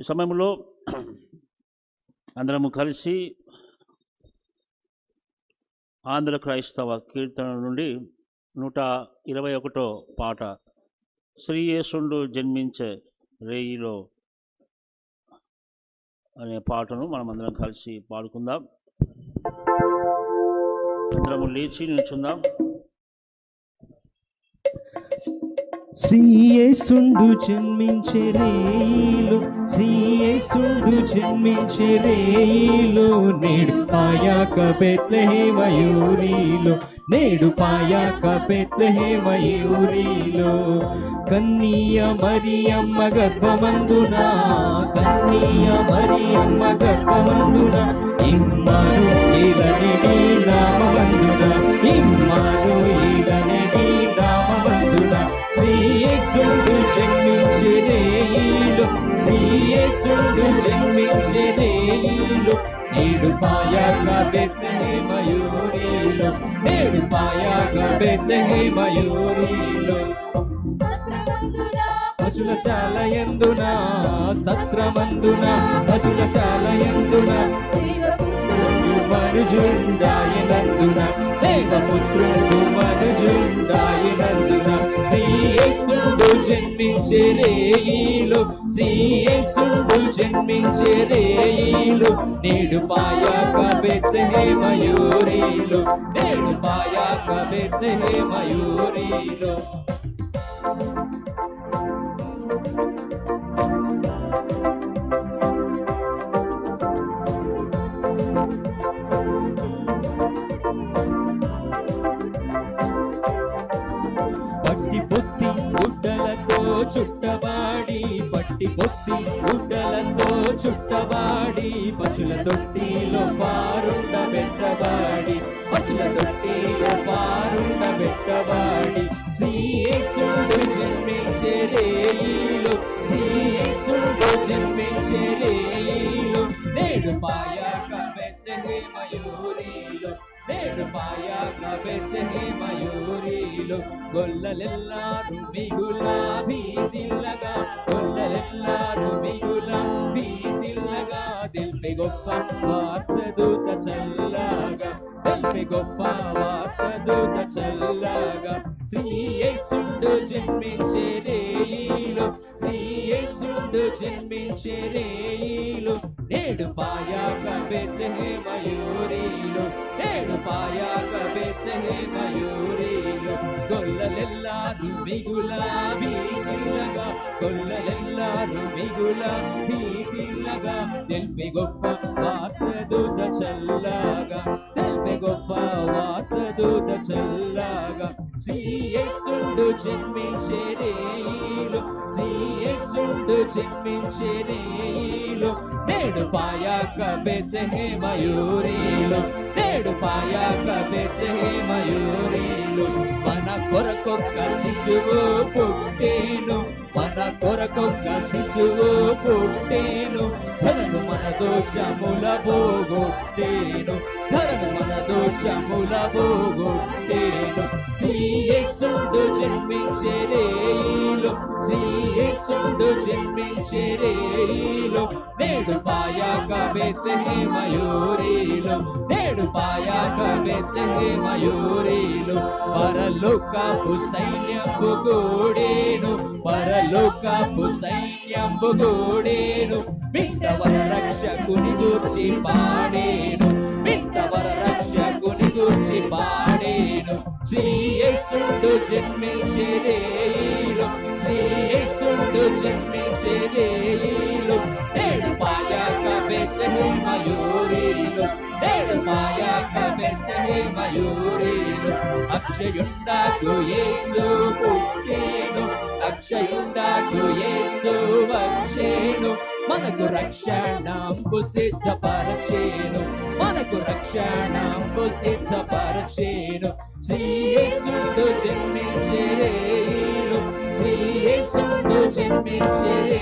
ఈ సమయంలో అందరము కలిసి ఆంధ్ర క్రైస్తవ కీర్తన నుండి నూట ఇరవై ఒకటో పాట శ్రీయేసుండు జన్మించే రేయిలో అనే పాటను మనం అందరం కలిసి పాడుకుందాం. అందరము లేచి నిల్చుందాం. శ్రీయేసుండు జన్మించే రేయిలో శ్రీయేసుండు జన్మించే రేయిలో నేడు పాయాక బెత్లహే మయూరిలో నేడు పాయాక బెత్లహే మయూరిలో కన్నీయ మరియమ్మ గర్భమందునా కన్నీయ మరియమ్మ నేడు పాయాక బెత్లహే మయూరిలో నేడు పాయాక బెత్లహే మయూరిలో పశుల శాలయందున సత్రమందున పశుల శాలయందున మనుజుండాయనందున దేవపుత్రుడు మనుజుండాయనందున శ్రీయేసుడు జన్మించే రేయిలో యేసుడు జన్మించే రేయిలు నేడు పాయాక బెత్తహే మయూరీలు నేడు పాయాక బెత్తహే మయూరీలు చుట్టబాడి పశుల తొట్టిలో పారుండ పెట్టబాడి పశుల తొట్టిలో పారుండ పెట్టబాడి. శ్రీయేసుడు జన్మించే రేయిలు శ్రీయేసుడు జన్మించే రేయిలు. నేడు పాయాక బెత్తహే మయూరిలో నేడు పాయాక బెత్తహే మయూరిలో. గొల్లలెల్లారు మిగులా భీతిల్లగా గొల్లలెల్లారు మిగులా గొప్ప వార్త దూత చల్లగా. దిల్పి గొప్ప వార్త దూత చల్లగా శ్రీయేసుడు జన్మించే రేయిలో. శ్రీయేసుడు జన్మించే రేయిలో. నేడు పాయాక బెత్తహే మయూరీలు నేడు పాయాక బెత్తహే మయూరీలు గొల్లలెల్లారు మిగులా భీతిలగా గొల్లలెల్లారు మిగులా చల్లగా తెలిపి గొప్ప వార్త దూత చల్లగా తెలిపి గొప్ప వార్త దూత చల్లగా శ్రీయేసుడు జన్మించే రేయిలో శ్రీయేసుడు నేడు పాయాక బెత్తహే మయూరీలు నేడు పాయాక బెత్తహే మయూరీలు కొరకొక్క శిశువు పుట్టేను. మన కొరకొక్క శిశువు పుట్టేను. ధరను మన దోషముల పోగొట్టేను. ధరను మన దోషముల పోగొట్టేను. శ్రీయేసుడు జన్మించే రేయిలో శ్రీయేసుడు జన్మించే రేయిలో నేడు పాయాక బెత్తహే మయూరిలో నేడు పాయాక బెత్తహే మయూరిలో. పరలోకపు సైన్యంబు గోడేను పరలోకపు సైన్యంబు గోడేను మిట్టవర రక్షకుని గూర్చి పాడేను మిట్టవర రక్షకుని గూర్చి పాడేను. శ్రీయేసుడు జన్మించే శ్రీయేసుడు జన్మించే నేడు పాయాక బెత్తహే మయూరిలో నేడు పాయాక బెత్తహే మయూరిలో అక్షయుండాకు యేసు పుట్టేను అక్షయుండాకు యేసు వచ్చేను. మనకు రక్షణంబు సిద్ధపరచేను. మనకు రక్షణంబు సిద్ధపరచేను. శ్రీయేసుడు జన్మించేను రేయిలు శ్రీయేసుడు జన్మించే